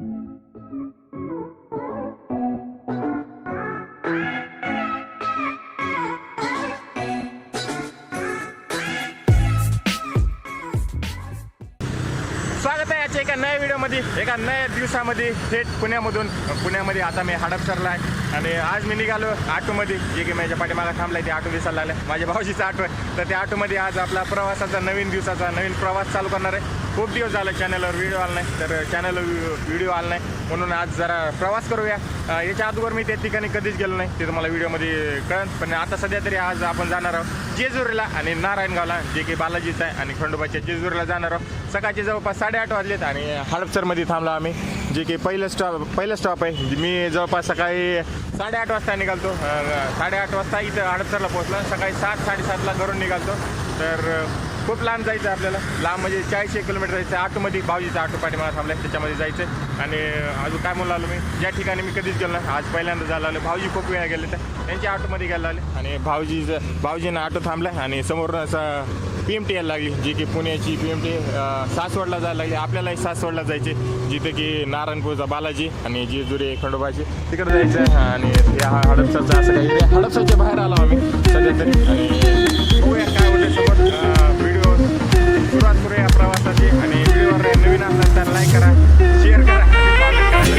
स्वागत आहे याच्या एका नव्या व्हिडिओमध्ये. एका नव्या दिवसामध्ये थेट पुण्यामधून. पुण्यामध्ये आता मी हडपसरला आहे आणि आज मी निघालो ऑटोमध्ये जे की माझ्या पाठीमागा थांबलाय ते ऑटो दिसायला लागलं माझ्या भाऊजीचा ऑटो आहे तर त्या ऑटोमध्ये आज आपला प्रवासाचा नवीन दिवसाचा नवीन प्रवास चालू करणार आहे. खूप दिवस झालं चॅनलवर व्हिडिओ आला नाही तर चॅनलवर व्हिडिओ आला नाही. म्हणून आज जरा प्रवास करूया. याच्या अगोदर मी त्या ठिकाणी कधीच गेलो नाही ते तुम्हाला व्हिडिओमध्ये कळन पण आता सध्या तरी आज आपण जाणार आहोत जेजुरीला आणि नारायणगावला जे की बालाजीचं आहे आणि खंडोबाच्या जेजुरीला जाणार आहोत. सकाळचे जवळपास साडेआठ वाजलेत आणि हडपसरमध्ये थांबलो आम्ही जे की पहिलं स्टॉप पहिलं स्टॉप आहे. मी जवळपास सकाळी साडेआठ वाजता निघालतो. साडेआठ वाजता इथं हडपसरला पोहोचलो. सकाळी सात साडेसातला घरून निघालतो. तर खूप लांब जायचं आहे आपल्याला. लांब म्हणजे चाळीस एक किलोमीटर जायचं आहे ऑटोमध्ये भाऊजीचा ऑटो मला थांबलाय. त्याच्यामध्ये जायचं आहे आणि अजून काय म्हणून आलो मी? ज्या ठिकाणी मी कधीच गेलो आज पहिल्यांदा जायला आलो भाऊजी खूप वेळा गेले तर. त्यांच्या ऑटोमध्ये गेला आले आणि भाऊजीचं भाऊजीनं ऑटो थांबलाय. आणि समोर असं पी एम टी यायला लागली. जी की पुण्याची पी एम टी सासवडला जायला लागली. आपल्यालाही सासवडला जायचे जिथे की नारायणपूरचा बालाजी आणि जेजुरी खंडोबाची. तिकडे जायचं आणि या हडपसरचं असं काही हडपसरच्या बाहेर आलो आम्ही. सध्या तरी आणि काय होते समोर? व्हिडिओ सुरुवात करूया प्रवासाची आणि व्हिडिओवर नवीन असला तर लाईक करा शेअर करा. आणि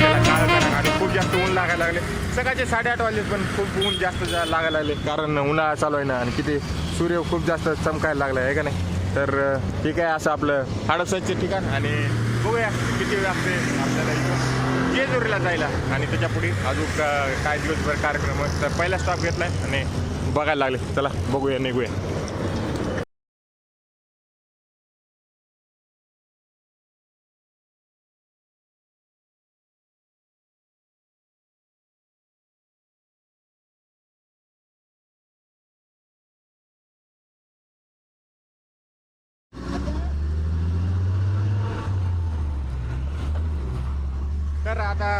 करा. आणि खूप जास्त ऊन लागायला लागले. सकाळचे साडेआठ वाजले पण खूप ऊन जास्त जा- लागायला लागले. कारण उन्हाळा चालू आहे ना आणि किती सूर्य खूप जास्त चमकायला लागला आहे का नाही? तर ठीक आहे असं आपलं हाडसाचे ठिकाण. आणि बघूया किती वेळ लागते आपल्याला इथं. जेजुरीला जायला. आणि त्याच्या पुढे अजून अं, काय दिवसभर कार्यक्रम तर पहिला स्टॉप घेतलाय आणि बघायला लागले. चला बघूया निघूया. तर आता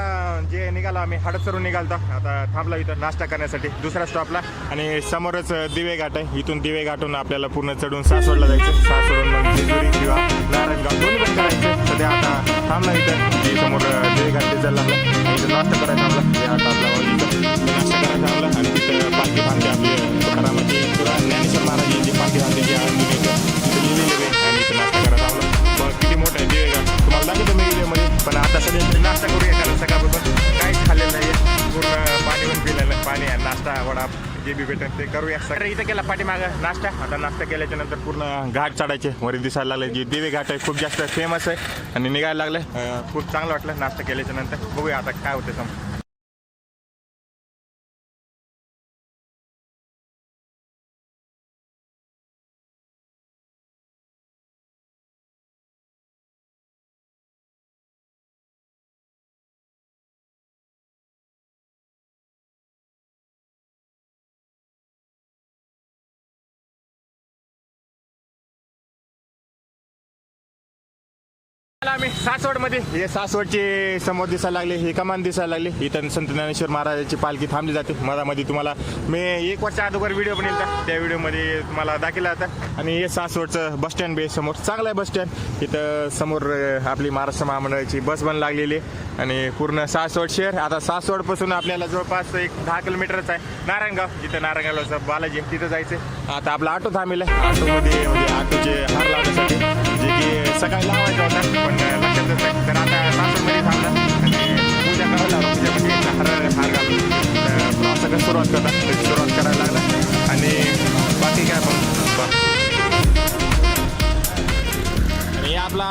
जे निघालो आम्ही हडसरून निघालतो. आता थांबलो इथं नाश्ता करण्यासाठी. दुसऱ्या स्टॉपला आणि समोरच दिवे घाट आहे. इथून दिवे घाटून आपल्याला पूर्ण चढून सासवडला जायचं. सासवडून मग जेजुरी किंवा नारायणगाव दोन्ही पण करायचं. सध्या आता थांबला इथं. जे समोर दिवे घाट ते चालला इथं नाश्ता करायला थांबला. हे आता आपला वाजीचं नाश्ता करायला थांबला. आणि तिथं पालखी बांधते आपली घरामध्ये पुरा ज्ञानेश्वर महाराजांची पालखी बांधते जी आहे तिथं लिहिलेली आहे आणि इथं नाश्ता करायला थांबला. किती मोठं आहे पण आता सध्या नाश्ता करूया कारण सकाळपासून काहीच खाल्लेलं नाही. पूर्ण पाणी पण पिलेलं पाणी आहे. नाश्ता वडा जे बी भेटेल ते करूया. सगळं इथं केला पाठीमागं नाश्ता. आता नाश्ता केल्याच्यानंतर पूर्ण घाट चढायचे. वरी दिसायला लागले. जे देवी घाट आहे खूप जास्त फेमस आहे आणि निघायला लागलं. खूप चांगलं वाटलं नाश्ता केल्याच्यानंतर बघूया आता काय होतं समोर. आम्ही सासवडमध्ये. हे सासवडचे समोर दिसायला लागले हे कमान दिसायला लागले. इथं संत ज्ञानेश्वर महाराजाची पालखी थांबली जाते. मधामध्ये तुम्हाला मी एक वर्ष अगोदर व्हिडिओ बनवला त्या व्हिडिओमध्ये तुम्हाला दाखवला होता आणि हे सासवडचं बस स्टँड बे समोर. चांगलं आहे बस स्टँड. इथं समोर आपली महाराष्ट्र महामंडळाची बस बन लागलेली आहे. आणि पूर्ण सासवड शहर. आता सासवडपासून आपल्याला जवळपास एक दहा किलोमीटरच आहे. नारायणगाव जिथं नारायणगावला बालाजी तिथं जायचं आता आपला ऑटो थांबेल आहे. ऑटोमध्ये म्हणजे ऑटोचे हार लावण्यासाठी. जे की सकाळी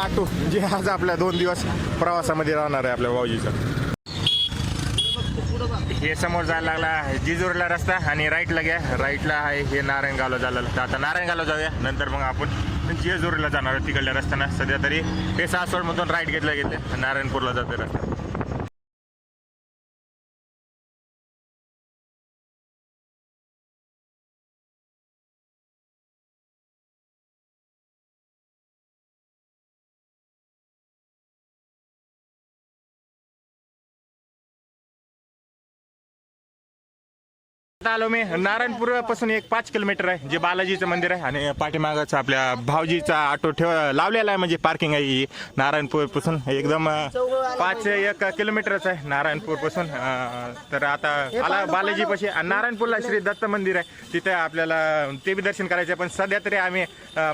हे जे आज आपल्या दोन दिवस प्रवासामध्ये राहणार आहे आपल्या भाऊजीचं. हे समोर जायला लागला जिजूरला रस्ता आणि राईटला घ्या. राईटला आहे हे नारायणगावला जायला लागतं आता नारायणगावला जाऊया नंतर मग आपण जेजुरीला जाणार तिकडल्या रस्त्यानं. सध्या तरी हे सासवडमधून राईट घेतलं घेतलं नारायणपूरला जाते रस्ता. आलो मी. नारायणपूरपासून एक पाच किलोमीटर आहे जे बालाजीचं मंदिर आहे. आणि पाठीमागाचं आपल्या भाऊजीचा ऑटो ठेव लावलेला आहे म्हणजे पार्किंग आहे ही. नारायणपूरपासून एकदम पाच एक किलोमीटरच आहे नारायणपूरपासून. अं, तर आता आला बालाजी पाशी. आणि नारायणपूरला श्री दत्त मंदिर आहे. तिथे आपल्याला ते बी दर्शन करायचं आहे. पण सध्या तरी आम्ही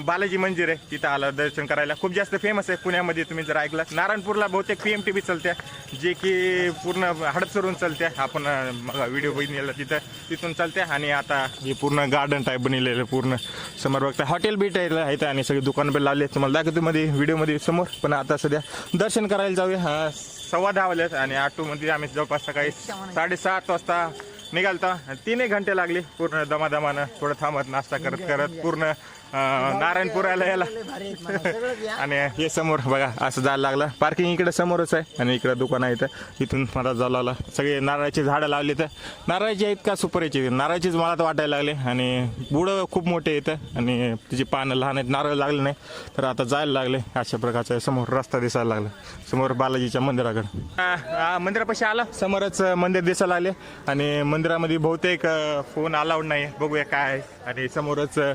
बालाजी मंदिर आहे. तिथं आलो दर्शन करायला. खूप जास्त फेमस आहे पुण्यामध्ये तुम्ही जर ऐकलं. नारायणपूरला बहुतेक पी एम टी बी चालते जे की पूर्ण हडपसरून चालते आपण व्हिडिओ बघितलेला तिथं. तिथून चालते आणि आता हे पूर्ण गार्डन टाईप बनलेलं आहे पूर्ण. समोर बघता हॉटेल बी आहे आहेत आणि सगळे दुकान पण लावले तुम्हाला दाखवते मध्ये व्हिडिओमध्ये समोर. पण आता सध्या दर्शन करायला जाऊया. हा, सव्वा दहा वाजलेत आणि ऑटोमध्ये आम्ही जवळपास सकाळी साडेसात वाजता निघालता. तीनही घंटे लागले पूर्ण दमादमानं. थोडं थांबत नाश्ता करत करत पूर्ण नारायणपुराला यायला आणि हे समोर बघा असं जायला लागलं. पार्किंग इकडे समोरच आहे आणि इकडे दुकान आहे इथं. इथून मला जावं लागलं. सगळे नारळाची झाडं लावली तर नारळाची आहेत का सुपारीची? नारळाचीच मला तर वाटायला लागले. आणि बुडं खूप मोठे येतं आणि तिची पानं लहान आहेत नारळ लागले नाही. तर आता जायला लागले. अशा प्रकारचा समोर रस्ता दिसायला लागला. समोर बालाजीच्या मंदिराकडे. मंदिरापाशी आला. समोरच मंदिर दिसायला लागले. आणि मंदिरामध्ये बहुतेक फोन अलाउड नाही बघूया काय आणि समोरच अ,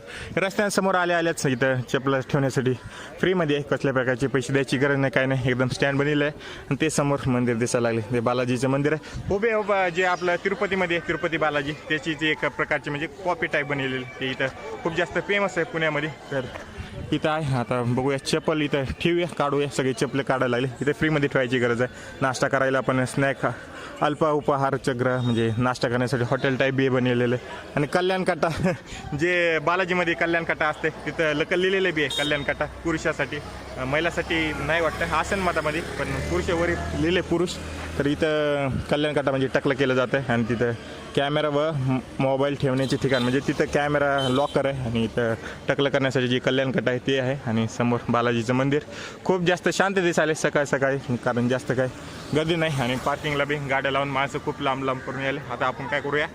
समोर आले आल्याच इथं चपला ठेवण्यासाठी. फ्रीमध्ये आहे कसल्या प्रकारचे पैसे द्यायची गरज नाही काय नाही एकदम स्टँड बनलेलं आहे. आणि ते समोर मंदिर दिसायला लागले. ते बालाजीचं मंदिर आहे. उभे उभा जे आपलं तिरुपतीमध्ये आहे, तिरुपती बालाजी त्याची जी एक प्रकारची म्हणजे कॉपी टाईप बनलेली ते इथं खूप जास्त फेमस आहे पुण्यामध्ये. तर इथं आहे. आता बघूया चप्पल इथं ठेवूया काढूया. सगळे चपले काढायला लागले. इथे फ्रीमध्ये ठेवायची गरज आहे. नाश्ता करायला पण स्नॅक अल्प उपहार चक्र म्हणजे नाश्ता करण्यासाठी हॉटेल टाईप बी बनलेलं आहे. आणि कल्याण काटा जे बालाजीमध्ये कल्याण काटा असते तिथं लक लिहिलेलं बी आहे कल्याण काटा पुरुषासाठी. महिलासाठी नाही वाटतं आसन मतामध्ये पण पुरुषावरील लिहिले पुरुष. तर इथं कल्याण काटा म्हणजे टकलं केलं जातं आहे आणि तिथं कॅमेरा व मोबाईल ठेवण्याचे ठिकाण म्हणजे तिथं कॅमेरा लॉकर आहे आणि इथं टकलं करण्यासाठी जी कल्याणकटा आहे ते आहे आणि समोर बालाजीचं मंदिर. खूप जास्त शांत दिसायला सकाळी सकाळी कारण जास्त काय गर्दी नाही आणि पार्किंगला बी गाड्या लावून माणसं खूप लांब लांब करून यायला. आता आपण काय करूया?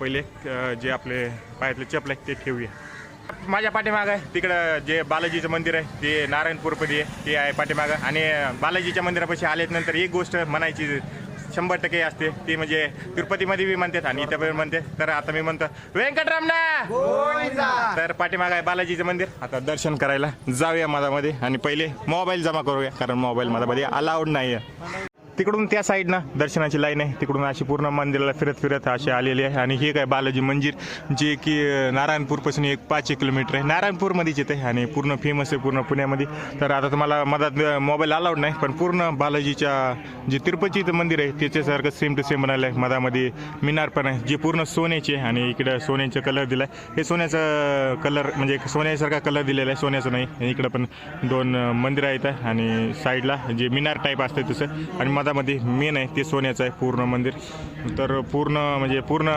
पहिले जे आपले पायातले चपल आहे ते ठेवूया. माझ्या पाठीमागं आहे. तिकडं जे बालाजीचं मंदिर आहे ते नारायणपूरमध्ये आहे ते आहे पाठीमागं. आणि बालाजीच्या मंदिरापाशी आल्यात नंतर एक गोष्ट म्हणायची शंभर टक्के असते. ती म्हणजे तिरुपतीमध्ये बी म्हणतात आणि इथं पण म्हणते. तर आता मी म्हणतो व्यंकटरामना तर पाठीमागं आहे बालाजीचं मंदिर. आता दर्शन करायला जाऊया माझ्यामध्ये आणि पहिले मोबाईल जमा करूया कारण मोबाईल माझ्यामध्ये अलाउड नाही आहे तिकडून त्या साईडनं दर्शनाची लाईन आहे. तिकडून अशी पूर्ण मंदिराला फिरत फिरत अशी आलेली आहे. आणि हे काय बालाजी मंदिर जे की नारायणपूरपासून एक पाच एक किलोमीटर आहे. नारायणपूरमध्येच येते आणि पूर्ण फेमस आहे पूर्ण पुण्यामध्ये. तर आता तुम्हाला मधात मोबाईल अलाउड नाही पण पूर्ण बालाजीच्या जे तिरुपतीचं मंदिर आहे त्याच्यासारखं सेम टू सेम बनवलं आहे मधामध्ये मिनार पण आहे जे पूर्ण सोन्याचे आहे. आणि इकडं सोन्याचं कलर दिला आहे हे सोन्याचं कलर म्हणजे सोन्यासारखा कलर दिलेला आहे. सोन्याचं नाही. इकडं पण दोन मंदिरं आहेत. आणि साईडला जे मिनार टाईप असतं तसं. आणि मधामध्ये मेन आहे ते सोन्याचं आहे पूर्ण मंदिर. तर पूर्ण म्हणजे पूर्ण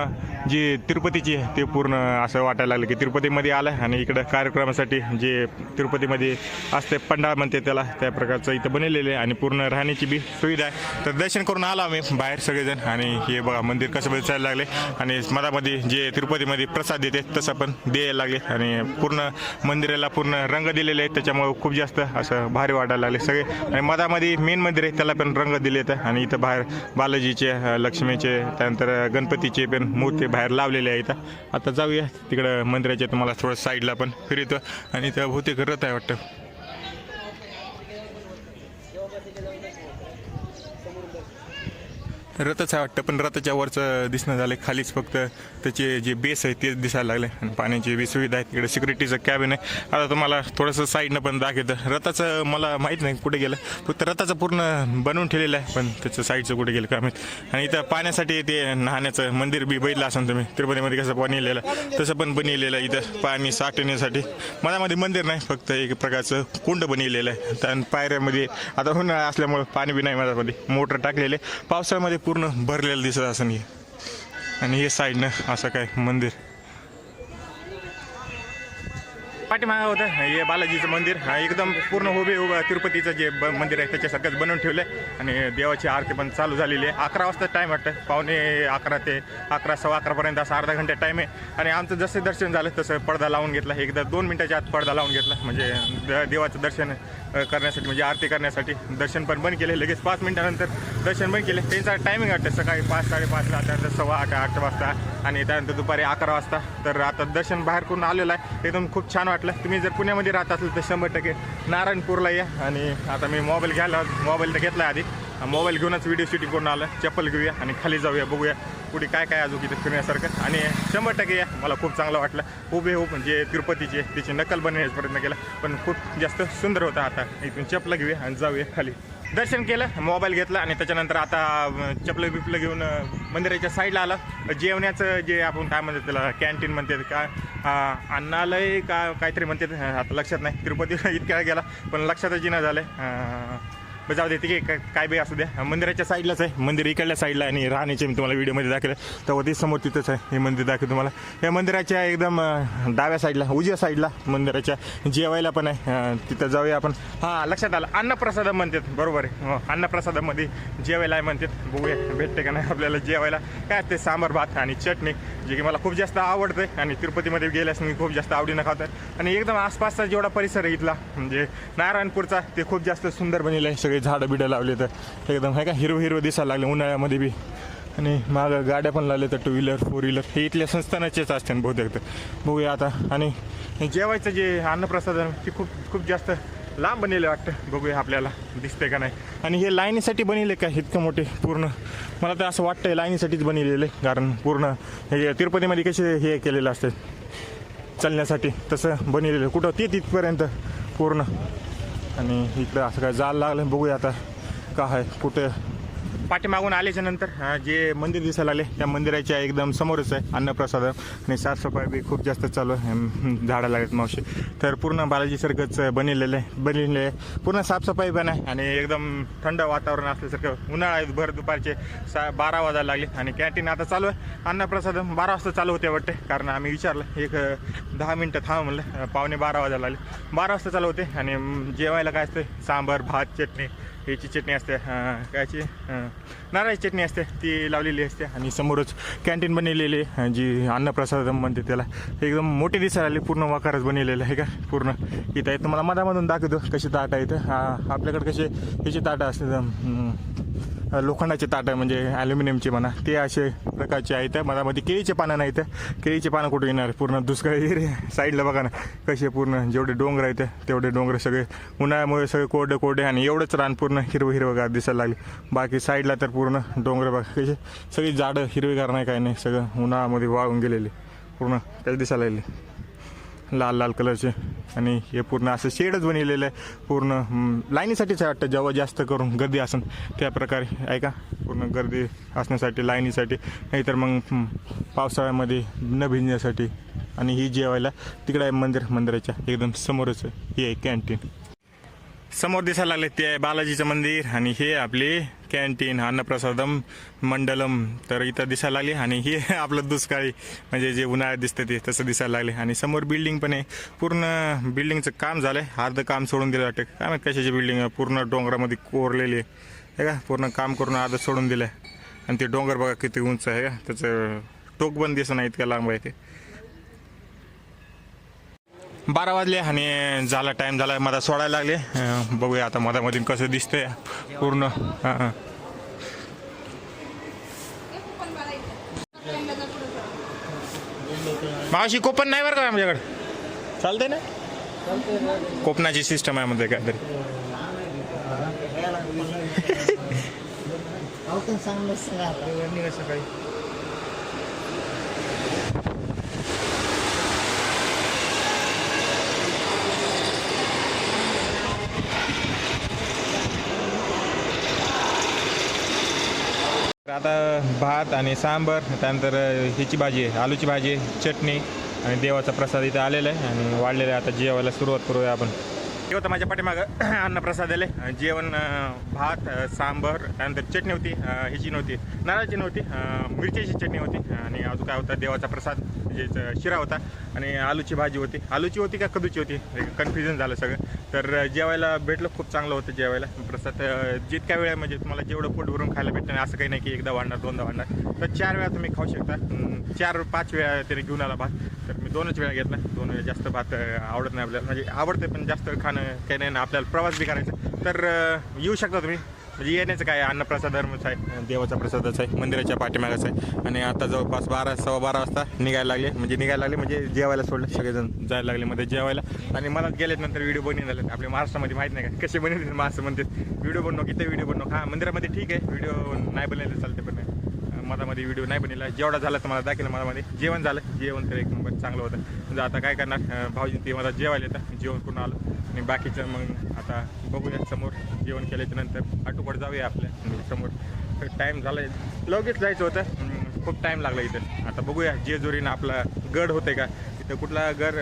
जी तिरुपतीची आहे ते पूर्ण असं वाटायला लागलं की तिरुपतीमध्ये आलं आहे आणि इकडं कार्यक्रमासाठी जे तिरुपतीमध्ये असते पंडाळ म्हणते त्याला त्या प्रकारचं इथं बनवलेलं आहे आणि पूर्ण राहण्याची बी सुविधा आहे. तर दर्शन करून आलो आम्ही बाहेर सगळेजण आणि हे बघा मंदिर कसं बसायला लागले आणि मधामध्ये जे तिरुपतीमध्ये प्रसाद देते तसं पण द्यायला लागले आणि पूर्ण मंदिराला पूर्ण रंग दिलेले आहेत त्याच्यामुळे खूप जास्त असं भारी वाटायला लागले सगळे. आणि मधामध्ये मेन मंदिर आहे त्याला पण रंग दिले आहेत आणि इथं बाहेर बालाजीचे लक्ष्मीचे त्यानंतर गणपतीचे पण मूर्ती बाहेर लावलेले आहेत. आता जाऊया. तिकडं मंदिराच्या तुम्हाला थोडं साईडला पण फिरतो. आणि इथं बहुतेक रथ आहे वाटतं. रथच आहे वाटतं पण रथाच्या वरचं दिसणं झालं खालीच फक्त त्याचे जे बेस आहे तेच दिसायला लागले. आणि पाण्याची बी सुविधा आहे तिकडे सिक्युरिटीचं कॅबिन आहे. आता तुम्हाला थोडंसं साईडनं पण दाखवतं. रथाचं मला माहीत नाही कुठे गेलं फक्त रथाचं पूर्ण बनवून ठेवलेलं आहे पण त्याचं साईडचं कुठे गेलं काय माहीत आणि इथं पाण्यासाठी ते नाहण्याचं मंदिर बी बघितलं असेल तुम्ही तिरुपतीमध्ये कसं बनलेलं तसं पण बनलेलं आहे इथं पाणी साठवण्यासाठी. मधामध्ये मंदिर नाही फक्त एक प्रकारचं कुंड बनलेलं आहे. आणि पायऱ्यामध्ये आता उन्हाळा असल्यामुळं पाणी बी नाही माझ्यामध्ये मोटर टाकलेले पावसाळ्यामध्ये पूर्ण भरलेलं दिसत असं हे. आणि हे साईडनं असं काय मंदिर. पाठीमागं होतं. हे बालाजीचं मंदिर. एकदम पूर्ण उभे उभं तिरुपतीचं जे ब मंदिर आहे त्याच्यासारखंच बनवून ठेवलं आहे आणि देवाची आरती पण चालू झालेली आहे. अकरा वाजता टाईम वाटतं. पावणे अकरा ते अकरा सव्वा अकरापर्यंत असं अर्धा घंटा टाईम आहे. आणि आमचं जसं दर्शन झालं तसं पडदा लावून घेतला. एकदा दोन मिनटाच्या आत पडदा लावून घेतला. म्हणजे द- देवाचं दर्शन करण्यासाठी म्हणजे आरती करण्यासाठी. दर्शन पण बंद केले. लगेच पाच मिनटानंतर दर्शन बंद केले. त्यांचा टायमिंग वाटतं. सकाळी पाच साडेपाचला त्यानंतर सव्वा आठ आठ वाजता. आणि त्यानंतर दुपारी अकरा वाजता. तर आता दर्शन बाहेर करून आलेलं आहे. एकदम खूप छान वाटतं. वाटलं. तुम्ही जर पुण्यामध्ये राहत असेल तर शंभर टक्के नारायणपूरला या. आणि आता मी मोबाईल घ्यायला मोबाईल तर घेतला आधी. मोबाईल घेऊनच व्हिडिओ शूटिंग करून आलं चप्पल घेऊया आणि खाली जाऊया बघूया पुढे काय काय अजून इथं फिरण्यासारखं आणि शंभर टक्के या. मला खूप चांगलं वाटलं. उभे हो, उभ जे तिरुपतीची तिची नकल बनवण्याचा प्रयत्न केला. पण खूप जास्त सुंदर होता आता. इथून चपला घेऊया आणि जाऊया खाली. दर्शन केलं मोबाईल घेतला आणि त्याच्यानंतर आता चपलं बिपलं घेऊन मंदिराच्या साईडला आला. जेवण्याचं जे आपण काय म्हणतात त्याला कॅन्टीन म्हणतात का अन्नालय का काहीतरी म्हणतात आता लक्षात नाही. तिरुपती इतक्या वेळा गेला पण लक्षातच येणं झालं मग जाऊ दे की काय- काय बी असू द्या. मंदिराच्या साईडलाच आहे. मंदिर इकडल्या साईडला आणि राहण्याचे मी तुम्हाला व्हिडिओमध्ये दाखवलं. तेव्हा ते समोर तिथंच आहे. हे मंदिर दाखवलं तुम्हाला. या मंदिराच्या एकदम डाव्या साईडला उजव्या साईडला मंदिराच्या जेवायला पण आहे. तिथं जाऊया आपण. हां लक्षात आलं. अन्नप्रसादम म्हणतात. बरोबर आहे. हो, अन्नप्रसादामध्ये जेवायला आहे म्हणतात. बघूया भेटते का नाही आपल्याला जेवायला. काय असते? सांबार भात आणि चटणी जे की मला खूप जास्त आवडतं. आणि तिरुपतीमध्ये गेल्यास मी खूप जास्त आवडीनं खातो आणि एकदम आसपासचा जेवढा परिसर आहे इथला म्हणजे नारायणपूरचा ते खूप जास्त सुंदर बनलेला आहे सगळं. झाडं बिडं लावले तर एकदम आहे का? हिरवं हिरवं दिसायला लागले उन्हाळ्यामध्ये बी. आणि मागं गाड्या पण लावल्या तर टू व्हीलर फोर व्हीलर हे इथल्या संस्थानाचेच असते बहुतेक तर. बघूया आता. आणि जेवायचं जे अन्नप्रसाधन ते खूप खूप जास्त लांब बनलेलं वाटतं. बघूया आपल्याला दिसतंय का नाही. आणि हे लाईनीसाठी बनले का? इतकं मोठे पूर्ण. मला तर असं वाटतंय लाईनीसाठीच बनलेले आहे कारण पूर्ण हे तिरुपतीमध्ये कसे हे केलेलं असतं. चालण्यासाठी तसं बनलेलं. कुठं? ते तिथपर्यंत पूर्ण. आणि इकडे असं काय जायला लागलं बघूया आता काय आहे पाठीमागून आल्याच्यानंतर? जे मंदिर दिसायला आले त्या मंदिराच्या एकदम समोरच आहे अन्नप्रसाद. आणि साफसफाई बी खूप जास्त चालू आहे. झाडं लागत मावशी. तर पूर्ण बालाजीसारखंच बनलेलं आहे बनलेलं आहे. पूर्ण साफसफाई पण आहे. आणि एकदम थंड वातावरण असल्यासारखं उन्हाळा आहे, भर दुपारचे सा बारा वाजायला लागले. आणि कॅन्टीन आता चालू आहे. अन्नप्रसाद बारा वाजता चालू होते वाटते. कारण आम्ही विचारलं एक दहा मिनटं थांब म्हणलं. पावणे बारा वाजायला लागले. बारा वाजता चालू होते. आणि जेवायला काय असते सांबार भात चटणी. ह्याची चटणी असते कायची? नारळाची चटणी असते ती लावलेली असते आणि समोरच कॅन्टीन बनलेली आहे जी अन्नप्रसाद म्हणते त्याला. एकदम मोठी दिसायला आली पूर्ण वाकारच बनवलेलं आहे का? पूर्ण. इथं आहे तुम्हाला मधामधून दाखवतो कशी ताट आहे इथं. आपल्याकडे कसे ह्याची ताटं असते लोखंडाचे ताटं म्हणजे ॲल्युमिनियमचे म्हणा ते असे प्रकारचे आहेत. मधामध्ये केळीचे पानं नाही केळीचे पानं कुठे येणार? पूर्ण दुष्काळ एरिया साईडला बघा ना कसे पूर्ण जेवढे डोंगर आहेत तेवढे डोंगर सगळे उन्हाळ्यामुळे सगळे कोरडे कोरडे आणि एवढंच रान पूर्ण हिरवं हिरवंगार दिसायला लागले. बाकी साईडला तर पूर्ण डोंगर बघा कसे सगळी झाडं हिरवीगार नाही काय नाही. सगळं उन्हाळ्यामध्ये वाळून गेलेले पूर्ण त्याच दिसायला लागले. लाल लाल कलरचे. आणि हे पूर्ण असं शेडच बनलेलं आहे. पूर्ण लाईनीसाठीच आहे वाटतं. जेव्हा जास्त करून गर्दी असेल त्या प्रकारे. ऐका पूर्ण गर्दी असण्यासाठी लाईनीसाठी. नाहीतर मग पावसाळ्यामध्ये न भिजण्यासाठी. आणि ही जेवायला तिकडं आहे मंदिर. मंदिराच्या एकदम समोरच आहे. हे आहे कॅन्टीन समोर दिसायला लागले ते आहे बालाजीचं मंदिर. आणि हे आपले कॅन्टीन अन्नप्रसादम मंडलम तर इथं दिसायला लागले आणि हे आपलं दुष्काळी म्हणजे जे उन्हाळ्यात दिसतं ते तसं दिसायला लागले. आणि समोर बिल्डिंग पण आहे. पूर्ण बिल्डिंगचं काम झालं आहे अर्धं काम सोडून दिलं वाटतं. काय माहीत कशाची बिल्डिंग आहे? पूर्ण डोंगरामध्ये कोरलेली आहे. का? पूर्ण काम करून अर्ध सोडून दिलं आहे आणि ते डोंगर बघा किती उंच आहे. का? त्याचं टोक पण दिसत नाही इतक्या लांब आहे ते. बारा वाजले आणि झाला टाइम झाला मला सोडायला लागले. अं, बघूया आता मधामध्ये कसं दिसतंय पूर्ण. हां. मावशी कोपन नाही बरं का आमच्याकडे? चालतंय ना? कोपनाची सिस्टम आहे मध्ये काहीतरी. आवतून चांगलं सगळं सकाळी. आता भात आणि सांबर त्यानंतर ह्याची भाजी आहे आलूची भाजी आहे चटणी आणि देवाचा प्रसाद इथं आलेला आहे आणि वाढलेला आहे. आता जेवायला सुरुवात करूया आपण. हे होतं माझ्या पाठीमागं अन्नप्रसाद आले जेवण भात सांबर त्यानंतर चटणी होती ह्याची नव्हती नारळाची नव्हती मिरचीची चटणी होती आणि अजून काय होता देवाचा प्रसाद म्हणजे शिरा होता आणि आलूची भाजी होती. आलूची होती का कदूची होती? कन्फ्युजन झालं सगळं. तर जेवायला भेटलं खूप चांगलं होतं जेवायला. प्रसाद जितक्या वेळा म्हणजे तुम्हाला जेवढं पोट भरून खायला भेटतं असं काही नाही की एकदा वाढणार दोनदा वाढणार. तर चार वेळा तुम्ही खाऊ शकता. चार पाच वेळा त्याने घेऊन आला भात. तर मी दोनच वेळा घेतला. दोन वेळा जास्त भात आवडत नाही आपल्याला. म्हणजे आवडते पण जास्त खाणं काही नाही ना आपल्याला प्रवास बी करायचा. तर येऊ शकता तुम्ही. म्हणजे येण्याचं काय अन्नप्रसाद धर्मच आहे देवाचा प्रसादच आहे मंदिराच्या पाठीमागच आहे. आणि आता जवळपास बारा सव्वा बारा वाजता निघायला लागले. म्हणजे निघायला लागले म्हणजे जेवायला सोडलं सगळेजण. जायला लागले मध्ये जेवायला. आणि मला गेल्यात नंतर व्हिडिओ बनवून झाले आपल्या महाराष्ट्रामध्ये माहीत नाही का? कसे बनवले महाराष्ट्र म्हणते व्हिडिओ बनव किती व्हिडिओ बनव. हां मंदिरामध्ये ठीक आहे. व्हिडिओ नाही बनवले चालते पण नाही मधामध्ये व्हिडिओ नाही बनला जेवढा झाला तर मला दाखवलं मधामध्ये. जेवण झालं. जेवण तर एक नंबर चांगलं होतं. म्हणजे आता काय करणार? भाऊजी ते मला जेवायला येतं जेवण करून आलं. आणि बाकीचं मग आता बघूया समोर जेवण केल्याच्यानंतर. आटोपट जाऊया आपल्यासमोर. टाईम झाला लगेच जायचं होतं. खूप टाईम लागला इथं. आता बघूया जेजुरीनं आपला गड होते का? इथं कुठला गड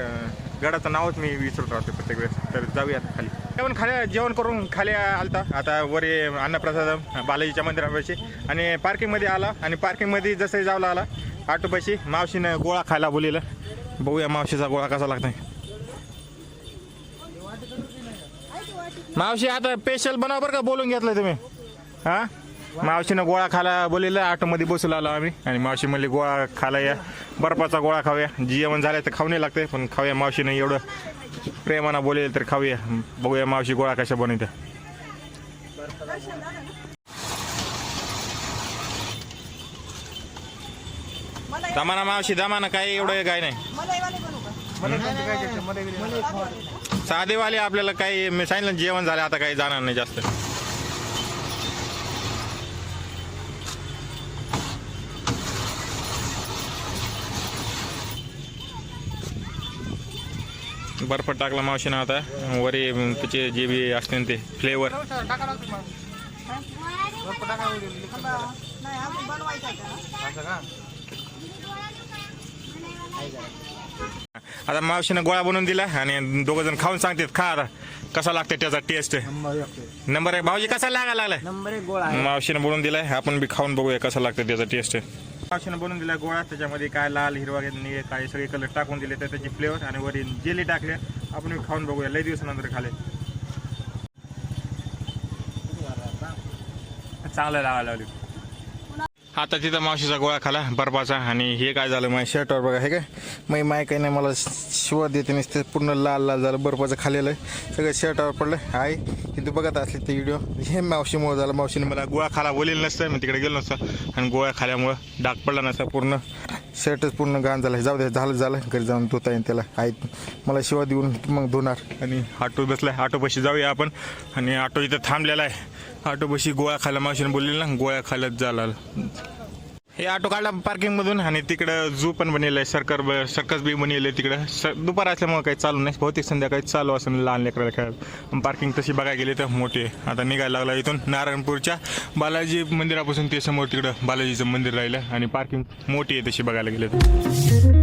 गडाचं नावच मी विसरत राहतो प्रत्येक वेळेस. तर जाऊया खाली. जेवण खाल्या जेवण करून खाली आलता. आता वर अन्नप्रसाद बालाजीच्या मंदिरापाशी. आणि पार्किंगमध्ये आला. आणि पार्किंगमध्ये जसं जावला आला आटोपाशी मावशीनं गोळा खायला बोलिलं बघूया मावशीचा गोळा कसा लागतो मावशी आता स्पेशल बनवा बरं का बोलून घेतलं तुम्ही. हा? मावशीनं गोळा खायला बोललेलं ऑटोमध्ये बसू आलो आम्ही. आणि मावशी म्हणली गोळा खायला या. बर्फाचा गोळा खाऊया. जेवण झालं तर खाऊ नाही लागते पण खाऊया मावशीनं एवढं. प्रेमानं बोलेल तर खाऊया. बघूया मावशी गोळा कशा बनवत्या. दमाना मावशी दमाना काय एवढं काय नाही. साधेवाले आपल्याला काही मी सांगितलं जेवण झालं आता काही जाणार नाही जास्त. बर्फ टाकला मावशीनं आता. वरी त्याचे जे बी असते ते फ्लेवर. आता मावशीनं गोळा बनवून दिला आणि दोघं जण खाऊन सांगतात खा आता. कसा लागते त्याचा टेस्ट नंबर आहे. भाऊजी कसा लागायला लागलाय? नंबर एक गोळा आहे. मावशीनं बनवून दिलाय. आपण बी खाऊन बघूया कसा लागतं त्याचा टेस्ट मावशीनं बनवून दिला गोळा. त्याच्यामध्ये काय लाल हिरवा निळे काय सगळे कलर टाकून दिले तर त्याची फ्लेवर आणि वरी जेली टाकले. आपण बी खाऊन बघूया. लई दिवसानंतर खाले. चांगलं लागायला लागली. आता तिथं मावशीचा गोळा खाला बर्फाचा. आणि हे काय झालं माझ्या शर्टवर बघा हे काय? मग माय काही नाही मला शिवा देते नसते पूर्ण लाल लाल झालं बर्फाचं खाल्लेलं आहे सगळं शर्टवर पडलं. आहे तिथे बघत असले ते व्हिडिओ हे मावशीमुळं झालं. मावशीने मला गोळा खाला बोलेलं नसतं मी तिकडे गेलो नसतं. आणि गोळा खाल्यामुळं डाग पडला नसता पूर्ण. शर्टच पूर्ण घाण झालं. जाऊ दे झालं झालं. घरी जाऊन धुता येईल त्याला. आई मला शिवा देऊन मग धुणार. आणि ऑटो बसलाय. ऑटोपाशी जाऊया आपण. आणि ऑटो इथं थांबलेला आहे. ऑटोपाशी गोळ्या खायला मावशीने बोललेलं ना गोळ्या खायलाच झाला हे ऑटो काढला पार्किंग मधून आणि तिकडं झू पण बनलेलं आहे सरकार सर्कस बी बनलेलं आहे तिकडं. स दुपार असल्यामुळे काही चालू नाही बहुतेक संध्याकाळी चालू असेल लहान लेकराला खेळायला. पार्किंग तशी बघायला गेली तर मोठी आहे. आता निघायला लागला इथून नारायणपूरच्या बालाजी मंदिरापासून ते समोर तिकडं बालाजीचं मंदिर राहिलं आणि पार्किंग मोठी आहे तशी बघायला गेले तर.